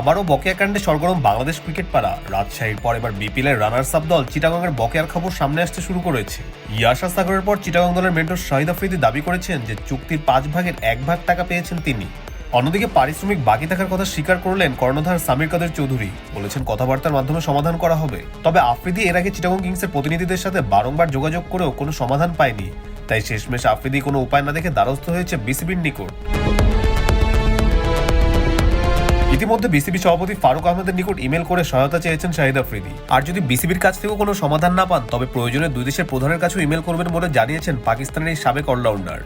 আবারও বকেয়া কাণ্ডে সরগরম বাংলাদেশ ক্রিকেট পাড়া। রাজশাহীর পর এবার বিপিএল এর রানার্স আপ দল চিটাগংয়ের বকেয়ার খবর সামনে আসতে শুরু করেছে। ইয়াশা সাগরের পর চিটাগং দলের মেন্টর শাহিদ আফ্রিদি দাবি করেছেন যে চুক্তির পাঁচ ভাগের এক ভাগ টাকা পেয়েছেন তিনি। অন্যদিকে পারিশ্রমিক বাকি থাকার কথা স্বীকার করলেন কর্ণধার সামির কাদের চৌধুরী। বলেছেন কথাবার্তার মাধ্যমে সমাধান করা হবে। তবে আফ্রিদি এর আগে চিটাগং কিংসের প্রতিনিধিদের সাথে বারংবার যোগাযোগ করেও কোনো সমাধান পায়নি। তাই শেষমেশ আফ্রিদি কোনো উপায় না দেখে দ্বারস্থ হয়েছে বিসিবির নিকট। ইতিমধ্যে বিসিবি সভাপতি ফারুক আহমেদের নিকট ইমেল করে সহায়তা চেয়েছেন শাহিদ আফ্রিদি। আর যদি বিসিবির কাছ থেকেও কোনো সমাধান না পান, তবে প্রয়োজনে দুই দেশের প্রধানের কাছেও ইমেল করবেন বলে জানিয়েছেন পাকিস্তানের এই সাবেক অলরাউন্ডার।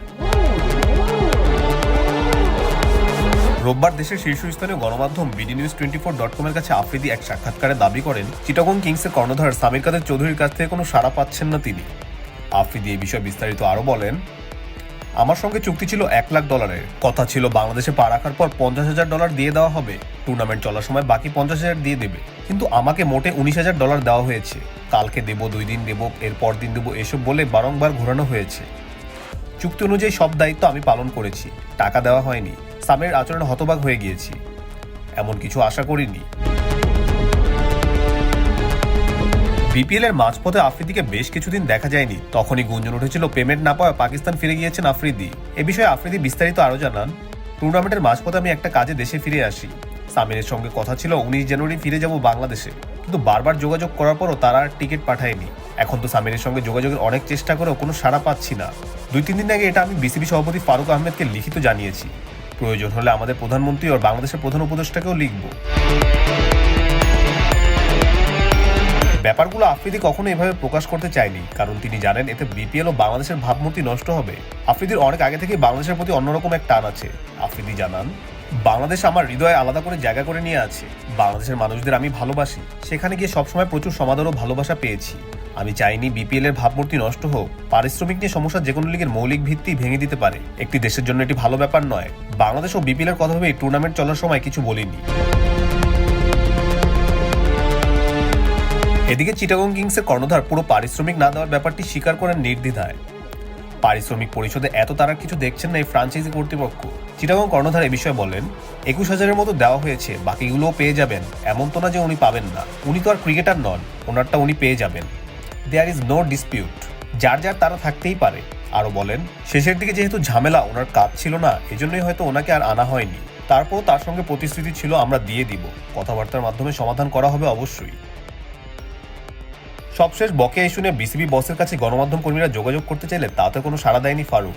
রোববার দেশের শীর্ষস্থানীয় গণমাধ্যম BD news twenty four dot কমের কাছে আফ্রিদি এক সাক্ষাৎকারে দাবি করেন, চিটাগং কিংসের কর্ণধার সামির কাদের চৌধুরীর কাছ থেকে কোনো সাড়া পাচ্ছেন না তিনি। আফ্রিদি এই বিষয়ে বিস্তারিত আরও বলেন আমার সঙ্গে চুক্তি ছিল এক লাখ ডলারের। কথা ছিল বাংলাদেশে পা রাখার পর পঞ্চাশ হাজার ডলার দিয়ে দেওয়া হবে। টুর্নামেন্ট চলার সময় বাকি পঞ্চাশ হাজার দিয়ে দেবে। কিন্তু আমাকে মোটে উনিশ হাজার ডলার দেওয়া হয়েছে। কালকে দেবো, দুই দিন দেব এর পর দিন দেবো এসব বলে বারংবার ঘোরানো হয়েছে। চুক্তি অনুযায়ী সব দায়িত্ব আমি পালন করেছি। টাকা দেওয়া হয়নি। সামের আচরণে হতবাক হয়ে গিয়েছি। এমন কিছু আশা করিনি। বিপিএল এর মাঝপথে আফ্রিদিকে বেশ কিছুদিন দেখা যায়নি। তখনই গুঞ্জন উঠেছিল পেমেন্ট না পাওয়া পাকিস্তান ফিরে গিয়েছেন আফ্রিদি। এ বিষয়ে আফ্রিদি বিস্তারিত আরও জানান, টুর্নামেন্টের মাঝপথে আমি একটা কাজে দেশে ফিরে আসি। সামিরের সঙ্গে কথা ছিল, উনিশ জানুয়ারি ফিরে যাব বাংলাদেশে। কিন্তু বারবার যোগাযোগ করার পরও তারা আর টিকিট পাঠায়নি। এখন তো সামিরের সঙ্গে যোগাযোগের অনেক চেষ্টা করেও কোনো সাড়া পাচ্ছি না। দুই তিন দিন আগে এটা আমি বিসিবি সভাপতি ফারুক আহমেদকে লিখিত জানিয়েছি। প্রয়োজন হলে আমাদের প্রধানমন্ত্রী ও বাংলাদেশের প্রধান উপদেষ্টাকেও লিখব। ব্যাপারগুলো আফ্রিদি কখনো এভাবে প্রকাশ করতে চায়নি, কারণ তিনি জানেন এতে বিপিএল ও বাংলাদেশের ভাবমূর্তি নষ্ট হবে। আফ্রিদির অনেক আগে থেকে বাংলাদেশের প্রতি অন্যরকম এক টান আছে। আফ্রিদি জানান, বাংলাদেশ আমার হৃদয়ে আলাদা করে জায়গা করে নিয়ে আছে। বাংলাদেশের মানুষদের আমি ভালোবাসি। সেখানে গিয়ে সবসময় প্রচুর সমাদর ও ভালোবাসা পেয়েছি। আমি চাইনি বিপিএল এর ভাবমূর্তি নষ্ট হোক। পারিশ্রমিক নিয়ে সমস্যা যে কোনো লিগের মৌলিক ভিত্তি ভেঙে দিতে পারে। একটি দেশের জন্য এটি ভালো ব্যাপার নয়। বাংলাদেশ ও বিপিএল এর কথা ভেবে টুর্নামেন্ট চলার সময় কিছু বলিনি। এদিকে চিটাগং কিংসের কর্ণধার পুরো পারিশ্রমিক না দেওয়ার ব্যাপারটি স্বীকার করেন নির্দ্বিধায়। পারিশ্রমিক পরিষদে এত তারা কিছু দেখছেন না এই ফ্রাঞ্চাইজি কর্তৃপক্ষ। চিটাগং কর্ণধার এ বিষয়ে বলেন, একুশ হাজারের মতো দেওয়া হয়েছে, বাকিগুলোও পেয়ে যাবেন। এমন তো না যে উনি পাবেন না। উনি তো আর ক্রিকেটার নন, ওনারটা উনি পেয়ে যাবেন। দেয়ার ইজ নো ডিসপিউট যার যার তারা থাকতেই পারে। আরও বলেন, শেষের দিকে যেহেতু ঝামেলা, ওনার কাজ ছিল না, এজন্যই হয়তো ওনাকে আর আনা হয়নি। তারপর তার সঙ্গে প্রতিশ্রুতি ছিল আমরা দিয়ে দিব। কথাবার্তার মাধ্যমে সমাধান করা হবে অবশ্যই। সবশেষ বকেয়া ইস্যু নিয়ে বিসিবি বসের কাছে গণমাধ্যম কর্মীরা যোগাযোগ করতে চাইলে তাতে কোনো সাড়া দেয়নি ফারুক।